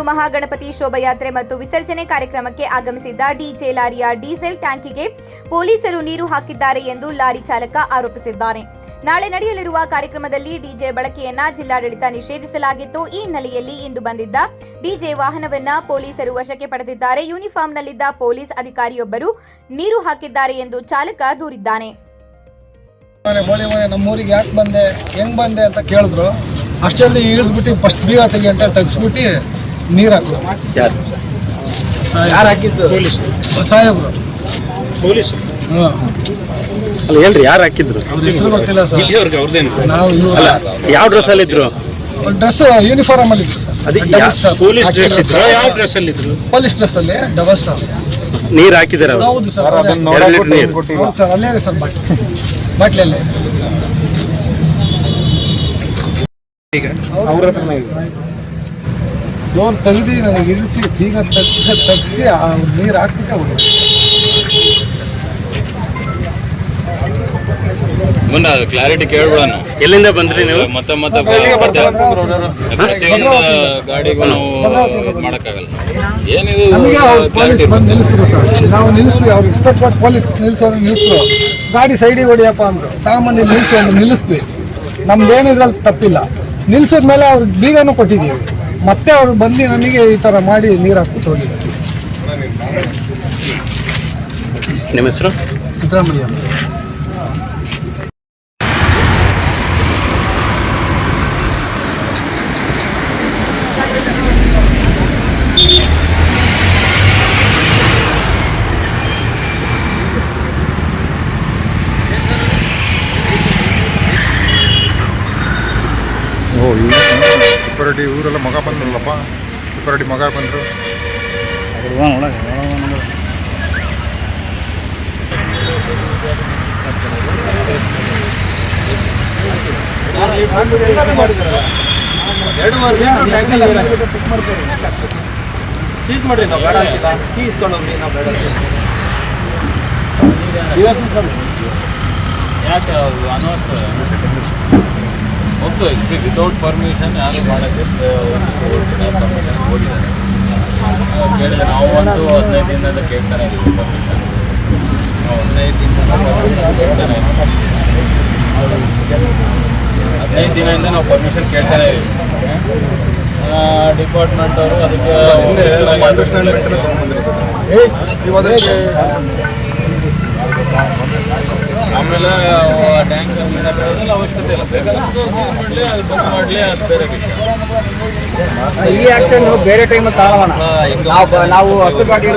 ಇಪ್ಪತ್ತೊಂದರಂದು ಮಹಾಗಣಪತಿ ಶೋಭಾಯಾತ್ರೆ ಮತ್ತು ವಿಸರ್ಜನೆ ಕಾರ್ಯಕ್ರಮಕ್ಕೆ ಆಗಮಿಸಿದ್ದ ಡಿಜೆ ಲಾರಿಯ ಡೀಸೆಲ್ ಟ್ಯಾಂಕಿಗೆ ಪೊಲೀಸರು ನೀರು ಹಾಕಿದ್ದಾರೆ ಎಂದು ಲಾರಿ ಚಾಲಕ ಆರೋಪಿಸಿದ್ದಾನೆ ನಾಳೆ ನಡೆಯಲಿರುವ ಕಾರ್ಯಕ್ರಮದಲ್ಲಿ ಡಿಜೆ ಬಳಕೆಯನ್ನ ಜಿಲ್ಲಾಡಳಿತ ನಿಷೇಧಿಸಲಾಗಿತ್ತು. ಈ ಹಿನ್ನೆಲೆಯಲ್ಲಿ ಇಂದು ಬಂದಿದ್ದ ಡಿಜೆ ವಾಹನವನ್ನ ಪೊಲೀಸರು ವಶಕ್ಕೆ ಪಡೆದಿದ್ದಾರೆ. ಯೂನಿಫಾರ್ಮ್ನಲ್ಲಿದ್ದ ಪೊಲೀಸ್ ಅಧಿಕಾರಿಯೊಬ್ಬರು ನೀರು ಹಾಕಿದ್ದಾರೆ ಎಂದು ಚಾಲಕ ದೂರಿದ್ದಾನೆ. ನಮ್ಮೂರಿಗೆ ಇಳಿಸ್ಬಿಟ್ಟು ಫಸ್ಟ್ ಬೀಗ ತೆಗಿ ಅಂತ ನೀರು ಹಾಕಿದ್ರು ಯಾರು? ಯಾರು ಹಾಕಿದ್ದು? ಪೊಲೀಸ್ ಸಾಹೇಬ್ರು. ಪೊಲೀಸ್ ಅಲ್ಲ ಹೇಳ್ರಿ ಯಾರು ಹಾಕಿದ್ರು? ಅವ್ರ ಹೆಸರು ಗೊತ್ತಿಲ್ಲ ಸರ್. ಇಲ್ಲಿಯವ್ರಿಗೆ ಅವ್ರದ್ದೇನು? ನಾವು ಅಲ್ಲ ಯಾವ ಡ್ರೆಸ್ ಅಲ್ಲಿ ಇದ್ರು ಡ್ರೆಸ್ ಯೂನಿಫಾರ್ಮ್ ಅಲ್ಲಿ ಇದ್ರು ಸರ್. ಅದೇ ಡಬಲ್ ಸ್ಟಾರ್ ಪೊಲೀಸ್ ಡ್ರೆಸ್ ಇದ್ರು? ಯಾವ ಡ್ರೆಸ್ ಅಲ್ಲಿ ಇದ್ರು ಪೊಲೀಸ್ ಡ್ರೆಸ್ ಅಲ್ಲಿ ಡಬಲ್ ಸ್ಟಾರ್ ನೀರ್ ಹಾಕಿದಾರೆ ಹೌದು ಸರ್ ಅವ್ರೇ. ಎರಡು ಲೀಟರ್ ನೀರು. ಹೌದು ಸರ್ ಅಲ್ಲೇ ಇದೆ ಸರ್ ಬಾಟ್ಲಿ. ಬಾಟ್ಲಲ್ಲೇ. ಅವ್ರ ಹತ್ರನೇ ಇದೆ. ಡೋರ್ ತಂದು ನನಗೆ ಇಳಿಸಿ ಬೀಗ ತಗ್ಸಿ ತಗ್ಸಿ ಆ ನೀರು ಹಾಕ್ಬಿಟ್ಟೆ ಅವರು ಮುನ್ನ ಕ್ಲಾರಿಟಿ ಕೇಳ್ಬಿಡೋಣ. ಎಲ್ಲಿಂದ ಬಂದ್ರಿ ನೀವು? ಮತ್ತೆ ಮತ್ತೆ ಗಾಡಿಗೂ ನಾವು ಮಾಡೋಕ್ಕಾಗಲ್ಲ. ಏನಿದು ನಮಗೆ ಅವ್ರು ಪೊಲೀಸ್ ಬಂದು ನಿಲ್ಲಿಸಿದ್ರು ಸರ್. ನಾವು ನಿಲ್ಲಿಸಿ ಅವ್ರು ಎಕ್ಸ್ಪೆಕ್ಟ್ ಮಾಡಿ ಪೊಲೀಸ್ ನಿಲ್ಲಿಸೋರು. ನಿಲ್ಲಿಸಿದ್ರು ಗಾಡಿ ಸೈಡಿಗೆ ಹೊಡಿಯಪ್ಪ ಅಂದ್ರು. ತಾಮಂದಿ ನಿಲ್ಲಿಸಿ ಅಂದ್ರೆ ನಿಲ್ಲಿಸ್ತೀವಿ ನಮ್ದೇನು ಇದ್ರಲ್ಲಿ ತಪ್ಪಿಲ್ಲ. ನಿಲ್ಸಿದ್ಮೇಲೆ ಅವ್ರಿಗೆ ಬೀಗನೂ ಕೊಟ್ಟಿದ್ದೀವಿ. ಮತ್ತೆ ಅವರು ಬಂದು ನಮಗೆ ಈ ಥರ ಮಾಡಿ ನೀರು ಹಾಕ್ಬಿಟ್ಟು ಹೋಗಿದ್ದಾರೆ. ನಿಮ್ಮ ಹೆಸರು? ಸಿದ್ದರಾಮಯ್ಯ ಓ ಓ ಈಗ ತಿಪ್ಪರಡ್ಡಿ ಊರೆಲ್ಲ ಮಗ ಬಂದ್ರಲ್ಲಪ್ಪ. ತಿಪ್ಪರಡ್ಡಿ ಮಗ ಬಂದರು. ಸೀಸ್ ಮಾಡ್ರಿ ನಾವು ಬೇಡ ಅಂತಿಲ್ಲ ಟೀ ಇಸ್ಕೊಂಡು ಹೋಗ್ರಿ ನಾವು ಬೇಡ ಯಾಕೆ ಅದು ಅನವಸರ ಸಿ ವಿತೌಟ್ ಪರ್ಮಿಷನ್ ಯಾರು ಮಾಡೋಕ್ಕೆ ಪರ್ಮಿಷನ್ ಹೋಗಿದ್ದಾರೆ ಕೇಳಿದ್ರೆ ನಾವು ಒಂದು ಹದಿನೈದು ದಿನದಿಂದ ಕೇಳ್ತಾನೆ ಇದ್ದೀವಿ ಪರ್ಮಿಷನ್ ನಾವು ಹದಿನೈದು ದಿನ ಕೇಳ್ತಾನೆ ಹದಿನೈದು ದಿನದಿಂದ ನಾವು ಪರ್ಮಿಷನ್ ಕೇಳ್ತಾನೆ ಇದ್ದೀವಿ ಡಿಪಾರ್ಟ್ಮೆಂಟ್ ಅವರು ಅದಕ್ಕೆ ಅಂಡರ್ಸ್ಟ್ಯಾಂಡ್ಮೆಂಟ್ ನೀವು ಅದಕ್ಕೆ ಆಮೇಲೆ ಟ್ಯಾಂಕ್ ಅವಶ್ಯಕತೆ ಇಲ್ಲ. ಬೇಕಾದ್ರೆ ಮಾಡಲಿ ಅದು ಬಂದ್ ಮಾಡಲಿ ಅದು ಬೇರೆ ವಿಷಯ. ಈ ಆಕ್ಷನ್ ಬೇರೆ ಟೈಮ್ ತಾಳೋಣ ನಾವು ನಾವು ಹಸು ಗಾಡಿ